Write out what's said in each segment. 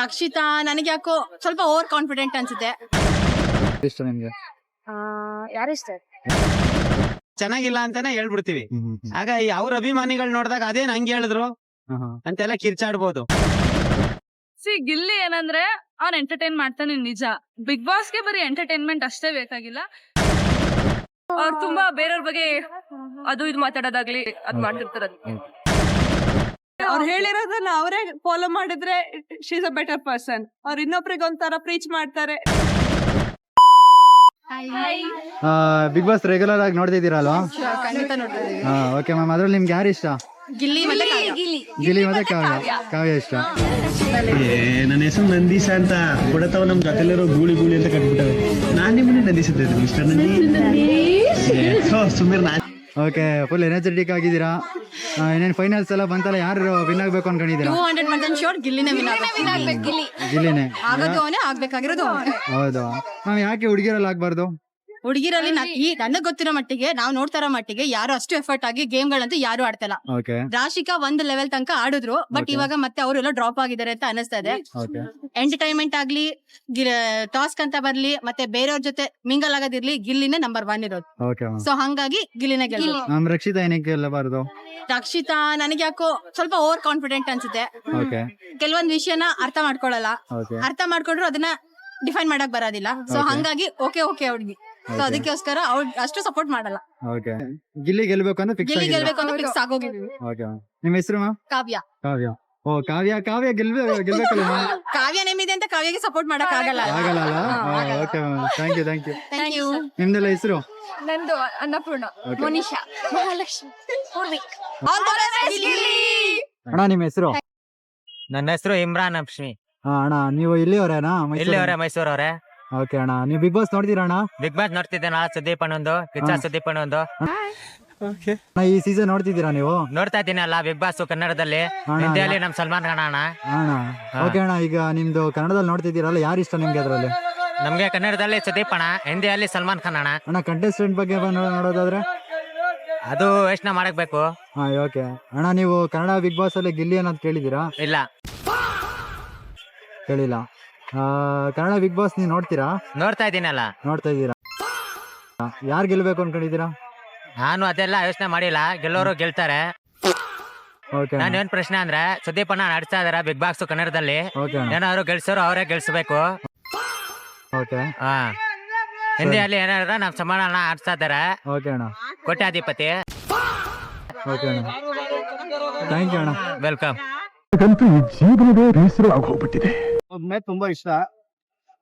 ರಕ್ಷಿತಾ ನನಗೆ ಯಾಕೋ ಸ್ವಲ್ಪ ಓವರ್ ಕಾನ್ಫಿಡೆಂಟ್ ಅನ್ಸುತ್ತೆ. ಇಷ್ಟ ನಿಮ್ಗೆ ಯಾರಿಷ್ಟ ಚೆನ್ನಾಗಿಲ್ಲ ಅಂತಾನೆ ಹೇಳ್ಬಿಡ್ತೀವಿ. ಆಗ ಈ ಅವ್ರ ಅಭಿಮಾನಿಗಳು ನೋಡಿದಾಗ ಅದೇನ್ ಹಂಗೆ ಹೇಳಿದ್ರು? ಅಂತೆಲ್ಲ ಕಿರ್ಚಾಡ್ಬೋದು. ಸಿ ಗಿಲ್ಲಿ ಏನಂದ್ರೆ ಅವ್ನ್ ಎಂಟರ್ಟೈನ್ ಮಾಡ್ತಾನೆ ನಿಜ. ಬಿಗ್ ಬಾಸ್ಗೆ ಬರೀ ಎಂಟರ್ಟೈನ್ಮೆಂಟ್ ಅಷ್ಟೇ ಬೇಕಾಗಿಲ್ಲ. ಅವ್ರು ತುಂಬಾ ಬೇರೆಯವ್ರ ಬಗ್ಗೆ ಅದು ಇದು ಮಾತಾಡೋದಾಗ್ಲಿ ಅದ್ ಮಾಡ್ತಿರ್ತಾರ ಅವ್ರು ಹೇಳಿರೋದನ್ನ ಅವರೇ ಫಾಲೋ ಮಾಡಿದ್ರೆ ಶೀಸ್ ಅ ಬೆಟರ್ ಪರ್ಸನ್ ಅವ್ರು ಇನ್ನೊಬ್ರಿಗೆ ಒಂಥರ ಪ್ರೀಚ್ ಮಾಡ್ತಾರೆ. ಬಿಗ್ ಬಾಸ್ ರೆಗ್ಯುಲರ್ ಆಗಿ ನೋಡ್ತಾ ಹಾ ಓಕೆ ಮ್ಯಾಮ್ ಅದ್ರಲ್ಲಿ ನಿಮ್ಗೆ ಯಾರು ಇಷ್ಟ? ಗಿಲ್ಲಿ ಮತ್ತೆ ಕಾವ್ಯ. ಗಿಲಿ ಮತ್ತೆ ಕಾವ್ಯ. ಕಾವ್ಯ. ಇಷ್ಟ. ನನ್ನ ಹೆಸರು ನಂದೀಶ ಅಂತ. ಕೊಡತಾವ ನಮ್ ಜೊತೆಲಿರೋ ಗೂಳಿ ಗೂಳಿ ಅಂತ ಕಟ್ಬಿಟ್ಟವೆ ನಾನ್ ನಿಮ್ಮನ್ನೇ ನಂದಿಸಿದ್ದೆ ಮಿಸ್ಟರ್ ನಂದಿ ಸುಮ್ಮನೆ ನಾನ್ ಓಕೆ ಫುಲ್ ಎನರ್ಜೆಟಿಕ್ ಆಗಿದ್ದೀರಾ? ಏನೇನು ಇನ್ನೇನ್ ಫೈನಲ್ಸ್ ಎಲ್ಲ ಬಂತಲ್ಲ ಯಾರು ವಿನ್ ಆಗ್ಬೇಕು ಅನ್ಕೊಂಡಿದ್ದೀರಾ? ಟೂ ಹಂಡ್ರೆಡ್ ಪರ್ಸೆಂಟ್ ಶೋರ್ ಗಿಲ್ಲಿನೇ ವಿನ್ ಆಗ್ಬೇಕು. ಗಿಲ್ಲಿನೇ ಆಗೋದು ಅವನೇ ಆಗ್ಬೇಕಾಗಿರೋದು ಹೌದು. ಮ್ಯಾಮ್ ಯಾಕೆ ಹುಡುಗಿರಲ್ಲಿ ಆಗ್ಬಾರ್ದು? ಹುಡುಗಿರಲ್ಲಿ ನನಗೆ ಈ ನನಗ್ ಗೊತ್ತಿರೋ ಮಟ್ಟಿಗೆ ನಾವು ನೋಡ್ತಾರ ಮಟ್ಟಿಗೆ ಯಾರು ಅಷ್ಟು ಎಫರ್ಟ್ ಆಗಿ ಗೇಮ್ ಗಳಂತೂ ಯಾರು ಆಡ್ತಲ್ಲ. ಓಕೆ ರಾಶಿಕಾ ಒಂದ್ ಲೆವೆಲ್ ತನಕ ಆಡಿದ್ರು ಬಟ್ Okay. ಇವಾಗ ಮತ್ತೆ ಅವರೆಲ್ಲ ಡ್ರಾಪ್ ಆಗಿದ್ದಾರೆ ಅಂತ ಅನಿಸ್ತಾ ಇದೆ. ಓಕೆ ಎಂಟರ್ಟೈನ್ಮೆಂಟ್ ಆಗ್ಲಿ ಟಾಸ್ಕ್ ಅಂತ ಬರ್ಲಿ ಮತ್ತೆ ಬೇರೆಯವ್ರ ಜೊತೆ ಮಿಂಗಲ್ ಆಗೋದಿರ್ಲಿ ಗಿಲ್ಲಿನೇ ನಂಬರ್ ಒನ್ ಇರೋದು. ಓಕೆ ಮ್ಯಾಮ್ ಸೊ ಹಂಗಾಗಿ ಗಿಲ್ಲಿನೇ ಗೆಲ್ಲ ಮ್ಯಾಮ್ ರಕ್ಷಿತಾ ಏನಕ್ಕೆ ಗೆಲ್ಲಬಾರ್ದು? ರಕ್ಷಿತಾ ನನಗೆ ಯಾಕೋ ಸ್ವಲ್ಪ ಓವರ್ ಕಾನ್ಫಿಡೆಂಟ್ ಅನ್ಸುತ್ತೆ. ಓಕೆ ಕೆಲವೊಂದ್ ವಿಷಯನ ಅರ್ಥ ಮಾಡ್ಕೊಳಲ್ಲ. ಓಕೆ ಅರ್ಥ ಮಾಡ್ಕೊಂಡ್ರು ಅದನ್ನ ಡಿಫೈನ್ ಮಾಡಕ್ ಬರೋದಿಲ್ಲ. So Okay. ಹಂಗಾಗಿ ಓಕೆ ಓಕೆ ಹುಡುಗಿ. ಸೊ ಅದಕ್ಕೋಸ್ಕರ ಅವ್ರು ಅಷ್ಟು ಸಪೋರ್ಟ್ ಮಾಡಲ್ಲ. ಓಕೆ ಗಿಲ್ಲಿ ಗೆಲ್ಬೇಕು ಅಂತ ಫಿಕ್ಸ್ ಗಿಲ್ಲಿ ಗೆಲ್ಬೇಕು ಅಂತ ಫಿಕ್ಸ್ ಆಗೋಗಿದ್ವಿ ಓಕೆ ನಿಮ್ಮ ಹೆಸರು ಮ್ಯಾಮ್? ಕಾವ್ಯ. ಕಾವ್ಯ. ಓ ಕಾವ್ಯ ಕಾವ್ಯ ಗೆಲ್ಬೇಕು ಗೆಲ್ಬೇಕಲ್ಲ ಮ್ಯಾಮ್? ಕಾವ್ಯ ನೇಮಿದೆ ಅಂತ ಕಾವ್ಯಗೆ ಸಪೋರ್ಟ್ ಮಾಡಕ್ ಆಗಲ್ಲ. ಆಗಲ್ಲ ಅಲ್ಲ? Okay ma'am. Thank you thank you thank you ನಿಮ್ದೆಲ್ಲ ಹೆಸರು? ನಂದು ಅನ್ನಪೂರ್ಣ. ಮೋನಿಶಾ ಮಹಾಲಕ್ಷ್ಮಿ ಪೂರ್ವಿಕ್ ಅಣ್ಣ ನಿಮ್ಮ ಹೆಸರು? ನನ್ನ ಹೆಸರು ಇಮ್ರಾನ್ ಅಪ್ಶ್ಮಿ ಹಾ ಅಣ್ಣ ನೀವು ಇಲ್ಲಿಯವರೇನಾ? ಇಲ್ಲಿಯವರೇ ಮೈಸೂರವ್ರೆ. ಓಕೆ ಅಣ್ಣ ನೀವು ಬಿಗ್ ಬಾಸ್ ನೋಡ್ತೀರಾ ಅಣ್ಣ? ಬಿಗ್ ಬಾಸ್ ನೋಡ್ತಿದ್ದೇನಾ? ಸುದೀಪ್ ಅಣ್ಣಂದು ಕಿಚ್ಚ ಹಾ. ಸುದೀಪ್ ಅಣ್ಣಂದು ಅಣ್ಣ, ಈ ಸೀಸನ್ ನೋಡ್ತಿದ್ದೀರಾ ನೀವು? ನೋಡ್ತಾ ಇದ್ದೀನಲ್ಲ ಬಿಗ್ ಬಾಸ್ ಕನ್ನಡದಲ್ಲಿ. ಅಣ್ಣ, ಹಿಂದಿಯಲ್ಲಿ ನಮ್ ಸಲ್ಮಾನ್ ಖಾನ್ ಅಣ್ಣ. ಅಣ್ಣ ಓಕೆ ಅಣ್ಣ ಈಗ ನಿಮ್ದು ಕನ್ನಡದಲ್ಲಿ ನೋಡ್ತಿದ್ದೀರಲ್ಲ ಯಾರು ಇಷ್ಟ ನಿಮ್ಗೆ ಅದರಲ್ಲಿ? ನಮ್ಗೆ ಕನ್ನಡದಲ್ಲಿ ಸುದೀಪ್ ಅಣ್ಣ ಹಿಂದಿಯಲ್ಲಿ ಸಲ್ಮಾನ್ ಖಾನ್ ಅಣ್ಣ. ಅಣ್ಣ ಕಂಟೆಸ್ಟೆಂಟ್ ಬಗ್ಗೆ ಬಂದು ನೋಡೋದಾದ್ರೆ? ಅದು ಯೋಚನೆ ಮಾಡಕ್ಬೇಕು ಹಾ ಓಕೆ ಅಣ್ಣ ನೀವು ಕನ್ನಡ ಬಿಗ್ ಬಾಸ್ ಅಲ್ಲಿ ಗಿಲ್ಲಿ ಅನ್ನೋದು ಕೇಳಿದ್ದೀರಾ? ಇಲ್ಲ. ಕೇಳಿಲ್ಲ. ಕನ್ನಡ ಬಿಗ್ ಬಾಸ್ ನೀವು ನೋಡ್ತೀರಾ? ನೋಡ್ತಾ ಇದ್ದೀನಲ್ಲ. ನೋಡ್ತಾ ಇದ್ದೀರಾ? ಯಾರು ಗೆಲ್ಬೇಕು ಅನ್ಕೊಂಡಿದ್ದೀರಾ? ನಾನು ಅದೆಲ್ಲ ಯೋಚನೆ ಮಾಡಿಲ್ಲ. ಗೆಲ್ಲೋರು ಗೆಲ್ತಾರೆ. ಓಕೆ ನಾನು ಏನ್ ಪ್ರಶ್ನೆ ಅಂದ್ರೆ ಸುದೀಪ್ ಅಣ್ಣ ನಡ್ಸ್ತಾ ಇದಾರೆ ಬಿಗ್ ಬಾಕ್ಸ್ ಕನ್ನಡದಲ್ಲಿ? ಓಕೆ ಏನಾದ್ರು ಗೆಲ್ಸೋರು ಅವರೇ ಗೆಲ್ಸಬೇಕು. ಓಕೆ ಹಾ. ಹಿಂದಿಯಲ್ಲಿ ಏನಾದ್ರು ನಮ್ ಸಮಾನ ಅಣ್ಣ ಆಡ್ಸ್ತಾ ಇದಾರೆ. ಓಕೆ ಅಣ್ಣ. ಕೋಟ್ಯಾಧಿಪತಿ. ಓಕೆ ಅಣ್ಣ. ಥ್ಯಾಂಕ್ ಯು ಅಣ್ಣ. ವೆಲ್ಕಮ್ ಒಮ್ಮೆ ತುಂಬಾ ಇಷ್ಟ.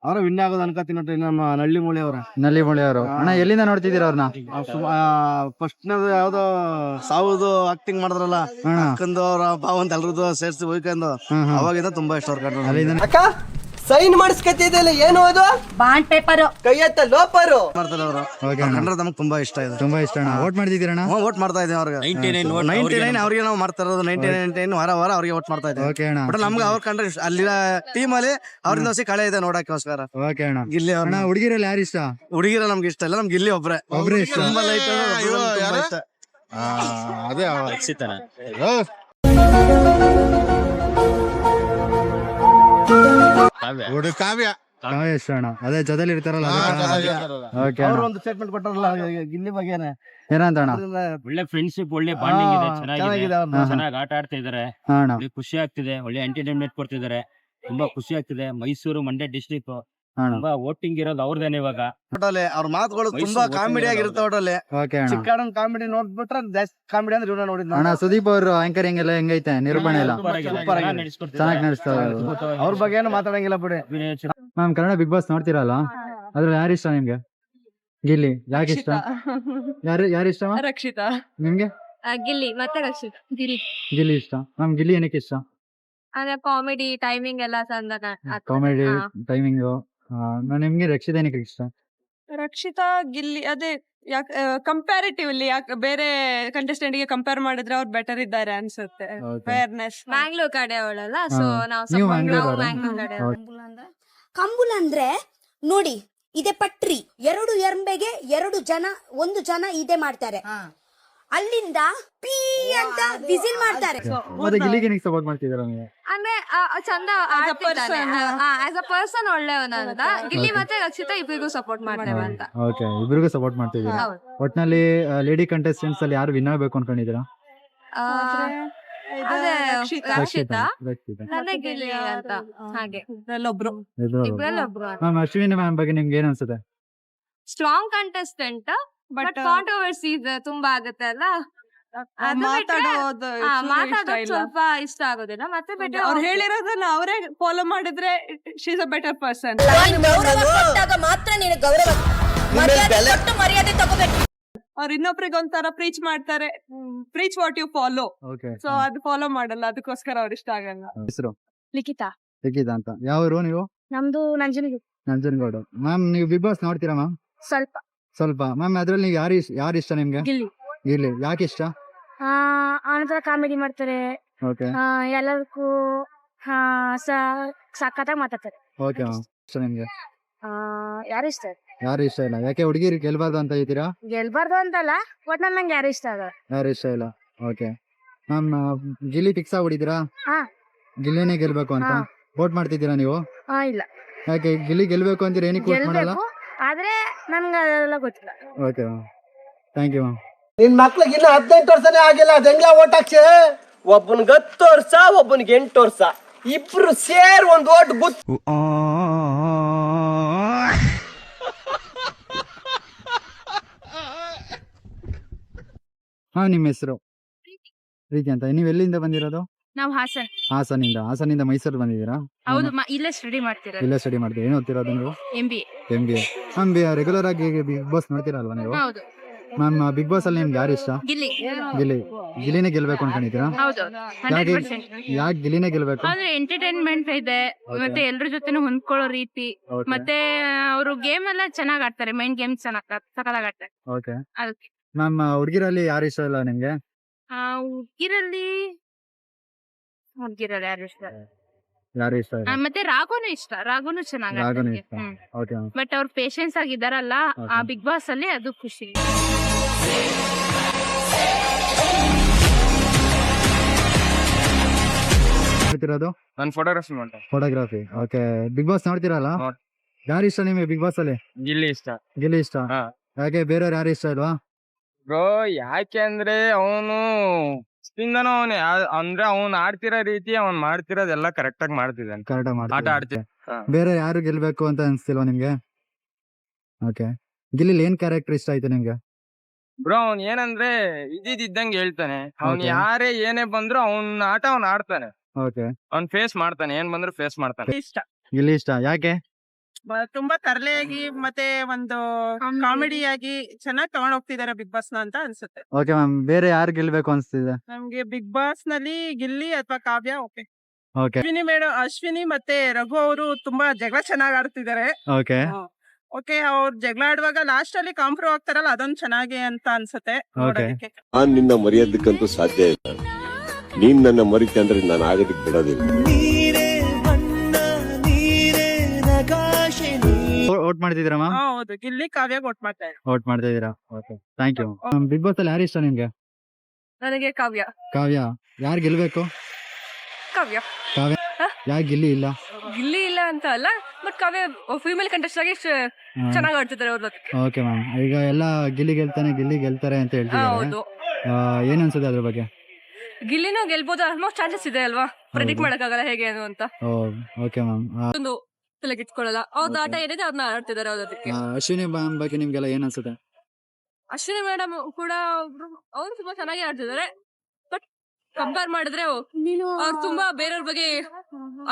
ಅವ್ರ ವಿನ್ ಆಗೋದು ಅನ್ಕೋತೀನಿ ನೋಡ್ರಿ ನಮ್ಮ ನಳ್ಳಿ ಮೂಳಿ ಅವ್ರ. ನಲ್ಲಿ ಮುಳಿ ಅವರು. ಅಣ್ಣ ಎಲ್ಲಿಂದ ನೋಡ್ತಿದ್ದೀರಾ ಅವ್ರನ್ನ ಫಸ್ಟ್ ಯಾವ್ದೋ ಸಾವುದು ಆಕ್ಟಿಂಗ್ ಮಾಡಿದ್ರಲ್ಲ ಅಕ್ಕಂದು ಅವ್ರ ಭಾವಂತ ಎಲ್ರದ್ದು ಸೇರ್ಸಿ ಹೋಯ್ಕೊಂಡು ಅವಾಗಿಂದ ತುಂಬಾ ಇಷ್ಟ ಅವ್ರ ಕಂಡ್ರೆ ಅಲ್ಲಿಂದ ಸೈನ್ ಮಾಡಿಸ್ಕತ್ತಿದ್ದಲ್ಲ ಏನು ಅದು? Bond paper. ಕೈಯತ್ತ ಲೋಪರು. ಮಾಡ್ತಾರೆ ಅವರು. ಓಕೆ ಅಣ್ಣ ಕಂಡ್ರೆ ನಮ್ಗೆ ತುಂಬಾ ಇಷ್ಟ ಇದೆ. ತುಂಬಾ ಇಷ್ಟ ಅಣ್ಣ. ಓಟ್ ಮಾಡ್ತಿದ್ದೀರಣ್ಣ? ವೋಟ್ ಮಾಡ್ತಾ ಇದ್ದೀವಿ ಅವ್ರಿಗೆ. ನೈನ್ಟಿ ನೈನ್ ಅವ್ರಿಗೆ ನಾವು. ಮಾಡ್ತಾ ಇರೋದು. ನೈನ್ಟಿ ನೈನ್ ವಾರ ವಾರ ಅವ್ರಿಗೆ ವೋಟ್ ಮಾಡ್ತಾ ಇದ್ದೀವಿ. ಓಕೆ ಅಣ್ಣ. ಬಟ್ ನಮ್ಗೆ ಅವ್ರ ಕಂಡ್ರೆ ಇಷ್ಟ. ಅಲ್ಲಿ ಟೀಮ್ ಅಲ್ಲಿ ಅವ್ರಿಂದ ಹೊಸಿ ಕಳೆ ಇದೆ ನೋಡಕ್ಕೋಸ್ಕರ. ಓಕೆ ಅಣ್ಣ. ಗಿಲ್ಲಿ ಅಣ್ಣ ಅವ್ರನ್ನ ಹುಡುಗಿರಲ್ಲಿ ಯಾರು ಇಷ್ಟ? ಹುಡುಗಿರ ನಮ್ಗೆ ಇಷ್ಟ ಇಲ್ಲ. ನಮ್ಗೆ ಇಲ್ಲಿ ಒಬ್ರೆ. ಒಬ್ರೇ ಇಷ್ಟ. ತುಂಬಾ ಲೈಟ್ ಇಷ್ಟ. ಅದೇ ಕಾವ್ಯ. ಕಾವ್ಯ. ಅಣ್ಣ. ಅದೇ ಜೊತೆಲಿ ಇರ್ತಾರಲ್ಲ ಓಕೆ ಅವ್ರು ಒಂದು ಸ್ಟೇಟ್ಮೆಂಟ್ ಕೊಟ್ಟಾರಲ್ಲ ಗಿಲ್ಲಿ ಬಗ್ಗೆನೆ. ಏನಂತ ಅಣ್ಣ? ಒಳ್ಳೆ ಫ್ರೆಂಡ್ಶಿಪ್ ಒಳ್ಳೆ ಬಾಂಡಿಂಗ್ ಇದೆ ಚೆನ್ನಾಗಿದೆ. ಚೆನ್ನಾಗಿ ಆಟ ಆಡ್ತಾ ಇದಾರೆ. ಹಾ ಅಣ್ಣ. ಒಳ್ಳೆ ಖುಷಿ ಆಗ್ತಿದೆ ಒಳ್ಳೆ ಎಂಟರ್ಟೈನ್ಮೆಂಟ್ ಕೊಡ್ತಿದ್ದಾರೆ ತುಂಬಾ ಖುಷಿ ಆಗ್ತಿದೆ. ಮೈಸೂರು ಮಂಡ್ಯ ಡಿಸ್ಟ್ರಿಕ್ಟ್ ತುಂಬಾ ವೋಟಿಂಗ್ ಇರೋದು ಅವ್ರದೇನೆ ಇವಾಗ. ಒಟ್ಟಲ್ಲಿ ಅವ್ರ ಮಾತುಗಳು ತುಂಬಾ ಕಾಮಿಡಿ. ಆಗಿರುತ್ತೆ ಒಟ್ಟಲ್ಲಿ ಓಕೆ ಅಣ್ಣ. ಕಾಮಿಡಿ ನೋಡ್ಬಿಟ್ರೆ ಜಾಸ್ತಿ ಕಾಮಿಡಿ ಅಂದ್ರೆ ಇವನ್ನ ನೋಡಿದ್ ಅಣ್ಣ ಸುದೀಪ್ ಅವರು ಆಂಕರಿಂಗ್ ಎಲ್ಲ ಹೆಂಗೈತೆ? ನಿರೂಪಣೆ ಎಲ್ಲ Super ಆಗಿದೆ. Super ಆಗಿದೆ. ಚೆನ್ನಾಗಿ ನಡೆಸ್ತಾರೆ ಅವ್ರ ಬಗ್ಗೆ ಏನು ಮಾತಾಡಂಗಿಲ್ಲ ಬಿಡಿ. ಮ್ಯಾಮ್ ಕನ್ನಡ ಬಿಗ್ ಬಾಸ್ ನೋಡ್ತೀರಲ್ಲ? ಅದ್ರಲ್ಲಿ ಯಾರು ಇಷ್ಟ ನಿಮ್ಗೆ? ಗಿಲ್ಲಿ ಯಾಕೆ ಇಷ್ಟ? ಯಾರು ಯಾರು ಇಷ್ಟ? ರಕ್ಷಿತಾ. ನಿಮ್ಗೆ? ಗಿಲ್ಲಿ ಮತ್ತೆ ರಕ್ಷಿತ್. ಗಿಲ್ಲಿ. ಗಿಲ್ಲಿ ಇಷ್ಟ. ಮ್ಯಾಮ್ ಗಿಲ್ಲಿ ಏನಕ್ಕೆ ಇಷ್ಟ? ಅಂದ್ರೆ ಕಾಮಿಡಿ ಟೈಮಿಂಗ್ ಎಲ್ಲ ಚಂದ ಕಾಮಿಡಿ ಟೈಮಿಂಗು ನಿಮ್ಗೆ ರಕ್ಷಿತ ಏನಕ್ಕೆ ಇಷ್ಟ? ರಕ್ಷಿತಾ ಗಿಲ್ಲಿ ಅದೇ ಯಾಕೆ ಕಂಪ್ಯಾರಿಟಿವ್ಲಿ ಯಾಕೆ ಬೇರೆ ಕಂಟೆಸ್ಟೆಂಟ್ಗೆ ಕಂಪೇರ್ ಮಾಡಿದ್ರೆ ಅವ್ರು ಬೆಟರ್ ಇದ್ದಾರೆ ಅನ್ಸುತ್ತೆ. ಫೇರ್ನೆಸ್ ಮ್ಯಾಂಗ್ಳೂರ್ ಕಡೆ ಅವಳಲ್ಲ ಸೊ ನಾವು ಮ್ಯಾಂಗ್ಳೂರ್ ಕಡೆ. ಕಂಬುಲ ಅಂದ್ರೆ ನೋಡಿ ಇದೆ ಪಟ್ರಿ. ಎರಡು ಎರ್ಂಬೆಗೆ ಎರಡು ಜನ ಒಂದು ಜನ ಇದೆ ಮಾಡ್ತಾರೆ. ಅಲ್ಲಿಂದ ಪೀ ಅಂತ ವಿಸಿಲ್ ಮಾಡ್ತಾರೆ. ಮತ್ತೆ ಗಿಲ್ಲಿಗೆ ನಿಂಗೆ ಸಪೋರ್ಟ್ ಮಾಡ್ತಿದ್ದೀರಾ ನೀವು? ಅಂದ್ರೆ ಆ, ಆ ಚಂದ. ಆಸ್ ಅ ಪರ್ಸನ್ ಒಳ್ಳೆಯವನಂತ ಗಿಲ್ಲಿ ಮತ್ತೆ ರಕ್ಷಿತಾ ಇಬ್ಬರಿಗೂ ಸಪೋರ್ಟ್ ಮಾಡ್ತೇವೆ ಅಂತ. ಓಕೆ ಇಬ್ರಿಗೂ ಸಪೋರ್ಟ್ ಮಾಡ್ತಿದ್ದೀರಾ? ಹೌದು. ಒಟ್ನಲ್ಲಿ ಲೇಡಿ ಕಂಟೆಸ್ಟೆಂಟ್ಸ್ ಅಲ್ಲಿ ಯಾರು ವಿನ್ ಆಗ್ಬೇಕು ಅನ್ಕೊಂಡಿದ್ದೀರಾ? ಆ, ಅದೇ ರಕ್ಷಿತಾ. ರಕ್ಷಿತಾ. ನನಗೆ ಗಿಲ್ಲಿ ಅಂತ. ಹಾಗೆ. ಮ್ಯಾಮ್ ಅಶ್ವಿನಿ ಮ್ಯಾಮ್ ಬಗ್ಗೆ ನಿಮ್ಗೆ ಏನ್ ಅನ್ಸುತ್ತೆ? Strong contestant but but controversy ತುಂಬಾ ಆಗುತ್ತೆ ಅಲ್ಲ? ಮಾತಾಡೋದು ಮಾತಾಡೋದು ಸ್ವಲ್ಪ ಇಷ್ಟ ಆಗೋದಿಲ್ಲ. ಮತ್ತೆ ಬಿಟ್ರೆ ಅವ್ರು ಹೇಳಿರೋದನ್ನ ಅವರೇ ಫಾಲೋ ಮಾಡಿದ್ರೆ ಶೀಸ್ ಅ ಬೆಟರ್ ಪರ್ಸನ್ ಮಾತ್ರ ನೀನು ಗೌರವ ಮರ್ಯಾದೆ ಕೊಟ್ಟು ಮರ್ಯಾದೆ ತಗೋಬೇಕು. ಅವ್ರು ಇನ್ನೊಬ್ರಿಗೆ ಒಂಥರ ಪ್ರೀಚ್ ಮಾಡ್ತಾರೆ preach what you follow okay so ಅದು ಫಾಲೋ ಮಾಡಲ್ಲ. ಅದಕ್ಕೋಸ್ಕರ ಅವ್ರು ಇಷ್ಟ ಆಗಲ್ಲ. ಹೆಸರು? ಲಿಖಿತಾ. ಲಿಖಿತ ಅಂತ. ಯಾವರು ನೀವು? ನಮ್ದು ನಂಜನಗೂಡು. ನಂಜನಗೌಡ. ಮ್ಯಾಮ್ ನೀವು ಬಿಗ್ ಬಾಸ್ ನೋಡ್ತೀರಾ ಮ್ಯಾಮ್? ಸ್ವಲ್ಪ. ಸ್ವಲ್ಪ. ಮ್ಯಾಮ್ ಅದ್ರಲ್ಲಿ ನೀವು ಯಾರು ಯಾರು ಇಷ್ಟ ನಿಮ್ಗೆ? ಗಿಲ್ಲಿ. ಇರ್ಲಿ ಯಾಕೆ ಇಷ್ಟ? ಆನಂತರ ಕಾಮಿಡಿ ಮಾಡ್ತಾರೆ. ಓಕೆ ಆ, ಎಲ್ಲದಕ್ಕೂ ಆ, ಸ- ಸಖತ್ತಾಗಿ ಮಾತಾಡ್ತಾರೆ. ಓಕೆ ಮ್ಯಾಮ್ ಇಷ್ಟ? ನಿಮ್ಗೆ? ಆ, ಯಾರು ಇಷ್ಟ? ಯಾರು ಇಷ್ಟ ಇಲ್ಲ. ಯಾಕೆ ಹುಡುಗಿರು ಗೆಲ್ಬಾರ್ದು ಅಂತ ಹೇಳ್ತೀರಾ? ಗೆಲ್ಬಾರ್ದು ಅಂತಲ್ಲ ಬಟ್ ನಂಗೆ ಯಾರು ಇಷ್ಟ ಆಗಲ್ಲ. ಯಾರು ಇಷ್ಟ ಇಲ್ಲ? ಓಕೆ ಮ್ಯಾಮ್ ಗಿಲ್ಲಿ ಫಿಕ್ಸ್ ಆಗ್ಬಿಟ್ಟಿದ್ದೀರಾ? ಹಾ. ಗಿಲ್ಲಿನೇ ಗೆಲ್ಬೇಕು ಅಂತ? ಹಾ. ವೋಟ್ ಮಾಡ್ತಿದ್ದೀರಾ ನೀವು? ಆ, ಇಲ್ಲ. ಯಾಕೆ ಗಿಲ್ಲಿ ಗೆಲ್ಬೇಕು ಅಂತೀರಾ? ಏನಕ್ಕೆ ವೋಟ್ ಮಾಡಲ್ಲ? ಗೆಲ್ಬೇಕು. ಆದ್ರೆ ನನ್ಗೆ ಅದೆಲ್ಲ ಗೊತ್ತಿಲ್ಲ. Okay ma'am thank you ma'am ನಿನ್ ಮಕ್ಳಿಗೆ ಇನ್ನ ಹದಿನೆಂಟು ವರ್ಷನೇ ಆಗಿಲ್ಲ ಅದ್ ಹೆಂಗ್ಲ ಓಟ್ ಹಾಕ್ಸಿ? ಒಬ್ಬನಿಗೆ ಹತ್ತು ವರ್ಷ ಒಬ್ಬನಿಗೆ ಎಂಟು ವರ್ಷ. ಇಬ್ರು ಸೇರ್ ಒಂದ್ ಓಟ್ ಗುತ್ ಹಾಂ ನಿಮ್ಮ ಹೆಸರು? ಪ್ರೀತಿ ಅಂತ. ನೀವು ಎಲ್ಲಿಂದ ಬಂದಿರೋದು? ನಾವು ಹಾಸನ್. ಹಾಸನಿಂದ ಹಾಸನಿಂದ ಮೈಸೂರು ಬಂದಿದ್ದೀರಾ? ಹೌದು ಮ- ಇಲ್ಲೇ ಸ್ಟಡಿ ಮಾಡ್ತಿರೋದು. ಇಲ್ಲೇ ಸ್ಟಡಿ ಮಾಡ್ತೀರಾ? ಏನು ಓದ್ತಿರೋದು ನೀವು? M B M B ma'am regular ಆಗಿ ಬಿಗ್ ಬಾಸ್ ನೋಡ್ತೀರಲ್ವಾ ನೀವು? ಹೌದು. ಮ್ಯಾಮ್ ಬಿಗ್ ಬಾಸ್ ಅಲ್ಲಿ ನಿಮ್ಗೆ ಯಾರು ಇಷ್ಟ? ಗಿಲ್ಲಿ. ಗಿಲ್ಲಿ. ಗಿಲ್ಲಿನೇ ಗೆಲ್ಬೇಕು ಅನ್ಕೊಂಡಿದ್ದೀರಾ ಹೌದು. ಹಂಡ್ರೆಡ್ ಯಾಕೆ ಪರ್ಸೆಂಟ್ ಯಾಕೆ ಗಿಲ್ಲಿನೇ ಗೆಲ್ಬೇಕು? ಅಂದ್ರೆ ಎಂಟರ್ಟೈನ್ಮೆಂಟ್ ಇದೆ. ಮತ್ತೆ ಎಲ್ರ ಜೊತೆನೂ ಹೊಂದ್ಕೊಳ್ಳೋ ರೀತಿ. ಮತ್ತೆ ಅವರು ಗೇಮ್ ಎಲ್ಲ ಚೆನ್ನಾಗ್ ಆಡ್ತಾರೆ. ಮೈಂಡ್ ಗೇಮ್ ಚೆನ್ನಾಗ್ ಸಕಲಾಗ್ ಆಡ್ತಾರೆ. ಓಕೆ ಅದಕ್ಕೆ. ಮ್ಯಾಮ್ ಹುಡುಗಿರಲ್ಲಿ ಯಾರು ಇಷ್ಟ ಇಲ್ಲ ನಿಮ್ಗೆ? ಹುಡ್ಗಿರಲ್ಲಿ ಹುಡ್ಗಿರಲ್ಲಿ ಯಾರು ಇಷ್ಟ? ಯಾರು ಇಷ್ಟ ಆ, ಇಲ್ಲ ಮತ್ತೆ ರಾಘುನು ಇಷ್ಟ. ರಾಘುನು ಚೆನ್ನಾಗಿ ರಾಘುನು ಇಷ್ಟ. ಓಕೆ ಬಟ್ ಅವ್ರ ಪೇಶೆನ್ಸ್ ಆಗಿದಾರಲ್ಲ ಆ Okay. ಬಿಗ್ ಬಾಸ್ ಅಲ್ಲಿ ಅದು ಖುಷಿ. ನೋಡ್ತಿರೋದು ನಾನು ಫೋಟೋಗ್ರಫಿ ಮಾಡ್ತೆ ಫೋಟೋಗ್ರಫಿ ಓಕೆ ಬಿಗ್ ಬಾಸ್ ನೋಡ್ತಿರಲ್ಲ? ನೋಡ್- ಯಾರು ಇಷ್ಟ ನಿಮಗೆ ಬಿಗ್ ಬಾಸ್ ಅಲ್ಲಿ? ಗಿಲ್ಲಿ ಇಷ್ಟ. ಗಿಲ್ಲಿ ಇಷ್ಟ? ಹಾ. ಯಾಕೆ ಬೇರೆಯವ್ರು ಯಾರು ಇಷ್ಟ ಇಲ್ವಾ? ಬ್ರೋ ಯಾಕೆ ಅಂದ್ರೆ ಅವನು ಇಂದನೂ ಅವನೇ ಅಂದ್ರೆ ಅವ್ನು ಆಡ್ತಿರೋ ರೀತಿ ಅವ್ನ್ ಮಾಡ್ತಿರೋದೆಲ್ಲ ಕರೆಕ್ಟ್ ಆಗಿ ಮಾಡ್ತಿದ್ದಾನೆ. ಕರೆಕ್ಟ್ ಆಟ ಆಡ್ತೀನಿ ಹಾ. ಬೇರೆ ಯಾರು ಗೆಲ್ಬೇಕು ಅಂತ ಅನ್ಸ್ತಿಲ್ವಾ ನಿಮ್ಗೆ? ಓಕೆ ಗಿಲ್ಲಿ ಏನ್ ಕ್ಯಾರೆಕ್ಟರ್ ಇಷ್ಟ ಆಯ್ತು ನಿಮ್ಗೆ? ಬ್ರೋ ಅವ್ನ್ ಏನಂದ್ರೆ ಇದ್ದಿದ್ದಂಗೆ ಇದ್ದಂಗೆ ಹೇಳ್ತಾನೆ. ಅವ್ನ್ Okay. ಯಾರೇ ಏನೇ ಬಂದ್ರು ಅವ್ನ ಆಟ ಅವ್ನ್ ಆಡ್ತಾನೆ. ಓಕೆ ಅವ್ನ್ ಫೇಸ್ ಮಾಡ್ತಾನೆ. ಏನ್ ಬಂದ್ರು ಫೇಸ್ ಮಾಡ್ತಾನೆ. ಇಷ್ಟ ಇಲ್ಲಿ ಇಷ್ಟ. ಯಾಕೆ? ತುಂಬಾ ತರಲೆಯಾಗಿ ಮತ್ತೆ ಒಂದು ಕಾಮಿಡಿಯಾಗಿ ಚೆನ್ನಾಗಿ ತಗೊಂಡ್ ಹೋಗ್ತಿದಾರೆ ಬಿಗ್ ಬಾಸ್ನ ಅಂತ ಅನ್ಸುತ್ತೆ. ಓಕೆ ಮ್ಯಾಮ್ ಬೇರೆ ಯಾರು ಗೆಲ್ಬೇಕು ಅನ್ಸ್ತಿದೆ? ನಮ್ಗೆ ಬಿಗ್ ಬಾಸ್ನಲ್ಲಿ ಗಿಲ್ಲಿ ಅಥವಾ ಕಾವ್ಯ okay. Okay. Ashwini madam Ashwini ಮತ್ತೆ ರಘು ಅವರು ತುಂಬಾ ಜಗಳ ಚೆನ್ನಾಗಿ ಆಡ್ತಿದ್ದಾರೆ ಓಕೆ. ಓಕೆ ಅವ್ರು ಜಗಳ ಆಡುವಾಗ ಲಾಸ್ಟ್ ಅಲ್ಲಿ ಕಾಂಪ್ರೋ ಆಗ್ತಾರಲ್ಲ ಅದೊಂದು ಚೆನ್ನಾಗಿ ಅಂತ ಅನ್ಸುತ್ತೆ ನೋಡೋದಕ್ಕೆ. ನಾನ್ ನಿನ್ನ ಮರೆಯೋದಕ್ಕಂತೂ ಸಾಧ್ಯ ಇಲ್ಲ. ನೀನ್ ನನ್ನ ಮರಿತೆ ಅಂದ್ರೆ ನಾನು ಆಗೋದಕ್ಕೆ ಬಿಡೋದಿಲ್ಲ. ಮಾಡ್ತಿದ್ದೀರಾ ಮ್ಯಾಮ್ ಹಾ, ಹೌದು. ಗಿಲ್ಲಿ ಕಾವ್ಯ ಕೊಟ್ ಮಾಡ್ತಾ ಇದ್ದಾರೆ ವೋಟ್ ಮಾಡ್ತಾ ಇದೀರಾ okay thank you Big Boss ಅಲ್ಲಿ ಯಾರು ಇಷ್ಟ ನಿಮ್ಗೆ? ನನಗೆ ಕಾವ್ಯ. ಕಾವ್ಯ. ಯಾರು ಗೆಲ್ಬೇಕು? ಕಾವ್ಯ. ಕಾವ್ಯ. ಯಾಕೆ ಗಿಲ್ಲಿ ಇಲ್ಲ? ಗಿಲ್ಲಿ ಇಲ್ಲ ಅಂತ ಅಲ್ಲ ಬಟ್ ಕಾವ್ಯ ಫೀಮೇಲ್ ಕಂಟೆಸ್ಟ್ ಆಗಿ ಚೆನ್ನಾಗಿ ಆಡ್ತಿದ್ದಾರೆ ಅವ್ರ ಓಕೆ ಮ್ಯಾಮ್ ಈಗ ಎಲ್ಲ ಗಿಲ್ಲಿ ಗೆಲ್ತಾನೆ ಗಿಲ್ಲಿ ಗೆಲ್ತಾರೆ ಅಂತ ಹೇಳ್ತಿದ್ದಾರೆ. ಹೌದು. ಏನ್ ಅನ್ಸುತ್ತೆ ಅದ್ರ ಬಗ್ಗೆ? ಗಿಲ್ಲಿನೂ ಗೆಲ್ಬೋದು? ಆಲ್ಮೋಸ್ಟ್ ಚಾನ್ಸಸ್ ಇದೆ ಅಲ್ವಾ? ಪ್ರೆಡಿಕ್ಟ್ ಹೌದು. ಮಾಡಕ್ಕಾಗಲ್ಲ ಹೇಗೆ ಏನು ಅಂತ ಓಕೆ ಮ್ಯಾಮ್ ಒಂದು ತಲೆಗಿಟ್ಕೊಳ್ಳಲ್ಲ ಅವ್ರದ್ದು ಆಟ ಏನಿದೆ ಅವ್ರನ್ನ ಆಡ್ತಿದ್ದಾರೆ ಅದಕ್ಕೆ ಅಶ್ವಿನಿ ಮ್ಯಾಮ್ ಬಗ್ಗೆ ನಿಮ್ಗೆಲ್ಲ ಏನ್ ಅನ್ಸುತ್ತೆ? ಅಶ್ವಿನಿ ಮೇಡಮ್ ಕೂಡ ಅವ್ರು ತುಂಬಾ ಚೆನ್ನಾಗಿ ಆಡ್ತಿದ್ದಾರೆ ಬಟ್ ಕಂಪೇರ್ ಮಾಡಿದ್ರೆ ನೀನು ಅವ್ರು ತುಂಬಾ ಬೇರೆಯವ್ರ ಬಗ್ಗೆ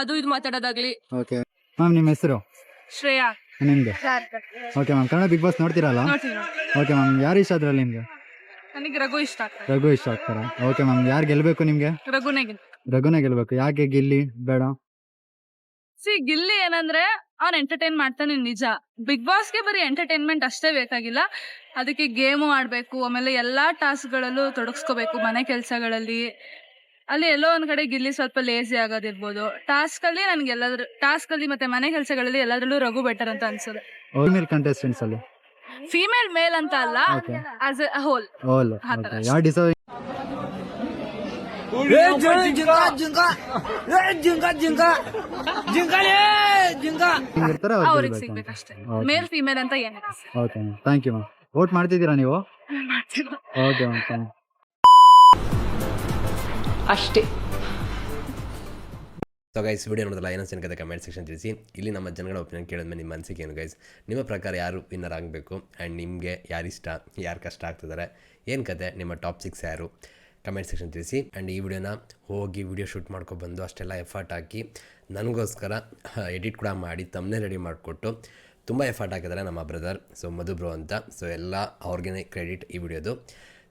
ಅದು ಇದು ಮಾತಾಡೋದಾಗ್ಲಿ. ಓಕೆ. ಮ್ಯಾಮ್ ನಿಮ್ಮ ಹೆಸರು? ಶ್ರೇಯಾ. ನಿಮ್ಗೆ? Okay ma'am Kannada Big Boss ನೋಡ್ತೀರಲ್ಲ? ನೋಡ್ತೀನಿ ಓಕೆ ಮ್ಯಾಮ್ ಯಾರು ಇಷ್ಟ ಅದ್ರಲ್ಲಿ ನಿಮ್ಗೆ? ನನಗೆ ರಘು ಇಷ್ಟ ಆಗ್ತದೆ ರಘು ಇಷ್ಟ ಆಗ್ತಾರೆ? ಓಕೆ ಮ್ಯಾಮ್ ಯಾರು ಗೆಲ್ಬೇಕು ನಿಮ್ಗೆ? ರಘುನೇ ರಘುನೇ ಗೆಲ್ಬೇಕು. ಯಾಕೆ ಗೆಲ್ಲಿ? ಬೇಡ. ಸಿ ಗಿಲ್ಲಿ ಏನಂದ್ರೆ ಅವ್ನ್ ಎಂಟರ್ಟೈನ್ ಮಾಡ್ತಾನೆ ನಿಜ. ಬಿಗ್ ಬಾಸ್ಗೆ ಬರೀ ಎಂಟರ್ಟೈನ್ಮೆಂಟ್ ಅಷ್ಟೇ ಬೇಕಾಗಿಲ್ಲ. ಅದಕ್ಕೆ ಗೇಮು ಆಡ್ಬೇಕು ಆಮೇಲೆ ಎಲ್ಲಾ ಟಾಸ್ಕ್ಗಳಲ್ಲೂ ತೊಡಗಿಸ್ಕೋಬೇಕು ಮನೆ ಕೆಲಸಗಳಲ್ಲಿ. ಅಲ್ಲಿ ಎಲ್ಲೋ ಒಂದ್ ಕಡೆ ಗಿಲ್ಲಿ ಸ್ವಲ್ಪ ಲೇಸಿ ಆಗೋದಿರ್ಬೋದು. ಟಾಸ್ಕ್ ಅಲ್ಲಿ ನನ್ಗೆ ಎಲ್ಲಾದ್ರೂ ಟಾಸ್ಕ್ ಅಲ್ಲಿ ಮತ್ತೆ ಮನೆ ಕೆಲಸಗಳಲ್ಲಿ ಎಲ್ಲಾದ್ರಲ್ಲೂ ರಘು ಬೆಟರ್ ಅಂತ ಅನ್ಸುತ್ತೆ. ಫೀಮೇಲ್ ಕಂಟೆಸ್ಟೆಂಟ್ಸ್ ಅಲ್ಲಿ? ಫೀಮೇಲ್ ಮೇಲ್ ಅಂತ ಅಲ್ಲ. ಆಸ್ ಎ ಹೋಲ್ ಓಲ್ ಆ ಥರ ಓಕೆ ಯಾವ ಡಿಸರ್ವ್ ಹಿಂಗಿರ್ತಾರೆ ಅವ್ರು ಅವ್ರಿಗೆ ಗೆಲ್ಬೇಕು ಅಂತ. ಸಿಗ್ಬೇಕಷ್ಟೇ. ಮೇಲ್ ಫೀಮೇಲ್ ಅಂತ ಏನಿಲ್ಲ okay thank you ma'am vote ಮಾಡ್ತಿದ್ದೀರಾ ನೀವು? ಓಕೆ ಮ್ಯಾಮ್ ಅಷ್ಟೇ. ಸೊ ಗೈಸ್ ವಿಡಿಯೋ ನೋಡಿದ್ರೆ ಏನೋ ಅನ್ಸುತ್ತೆ ಕಮೆಂಟ್ ಸೆಕ್ಷನ್ ತಿಳಿಸಿ. ಇಲ್ಲಿ ನಮ್ಮ ಜನಗಳ ಒಪಿನಿಯನ್ ಕೇಳಿದ್ಮೇಲೆ ನಿಮ್ಮ ಮನಸ್ಸಿಗೆ ಏನು ಗೈಸ್ ನಿಮ್ಮ ಪ್ರಕಾರ ಯಾರು ವಿನ್ನರ್ ಆಗಬೇಕು? ಆ್ಯಂಡ್ ನಿಮಗೆ ಯಾರು ಇಷ್ಟ ಯಾರು ಕಷ್ಟ ಆಗ್ತಿದ್ದಾರೆ ಏನು ಕತೆ? ನಿಮ್ಮ ಟಾಪ್ ಸಿಕ್ಸ್ ಯಾರು? ಕಮೆಂಟ್ ಸೆಕ್ಷನ್ ತಿಳಿಸಿ. ಆ್ಯಂಡ್ ಈ ವಿಡಿಯೋನ ಹೋಗಿ ವಿಡಿಯೋ ಶೂಟ್ ಮಾಡ್ಕೊಬಂದು ಅಷ್ಟೆಲ್ಲ ಎಫರ್ಟ್ ಹಾಕಿ ನನಗೋಸ್ಕರ ಎಡಿಟ್ ಕೂಡ ಮಾಡಿ ತಮ್ಮನೇ ರೆಡಿ ಮಾಡಿಕೊಟ್ಟು ತುಂಬ ಎಫರ್ಟ್ ಹಾಕಿದ್ದಾರೆ ನಮ್ಮ ಬ್ರದರ್ ಸೊ ಮಧು ಬ್ರೋ ಅಂತ. ಸೊ ಎಲ್ಲ ಅವ್ರಿಗೇ ಕ್ರೆಡಿಟ್ ಈ ವಿಡಿಯೋದು.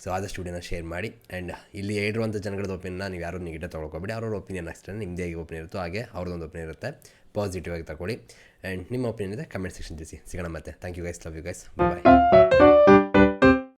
ಸೊ ಆದಷ್ಟು ವಿಡಿಯೋನ ಶೇರ್ ಮಾಡಿ. ಆ್ಯಂಡ್ ಇಲ್ಲಿ ಹೇಳಿರುವಂಥ ಜನಗಳದ್ದು ಒಪಿನಿಯನ್ನ ನೀವು ಯಾರು ನೆಗೆಟಿವ್ ತೊಗೊಳ್ಕೊಬೇಡಿ. ಅವ್ರವ್ರ ಒಪಿನಿಯನ್ ಅಷ್ಟೇ ನಿಮ್ಮದೇ ಹೇಗೆ ಒಪಿನಿಯನ್ ಇರುತ್ತೋ ಹಾಗೆ ಅವ್ರದ್ದೊಂದು ಒಪಿನಿಯನ್ ಇರುತ್ತೆ. ಪಾಸಿಟಿವ್ ಆಗಿ ತಗೊಳ್ಳಿ. ಆ್ಯಂಡ್ ನಿಮ್ಮ ಒಪಿನಿಯನ್ ಇದೆ, ಕಮೆಂಟ್ ಸೆಕ್ಷನ್ ತಿಳಿಸಿ. ಸಿಗೋಣ ಮತ್ತೆ. Thank you guys love you guys bye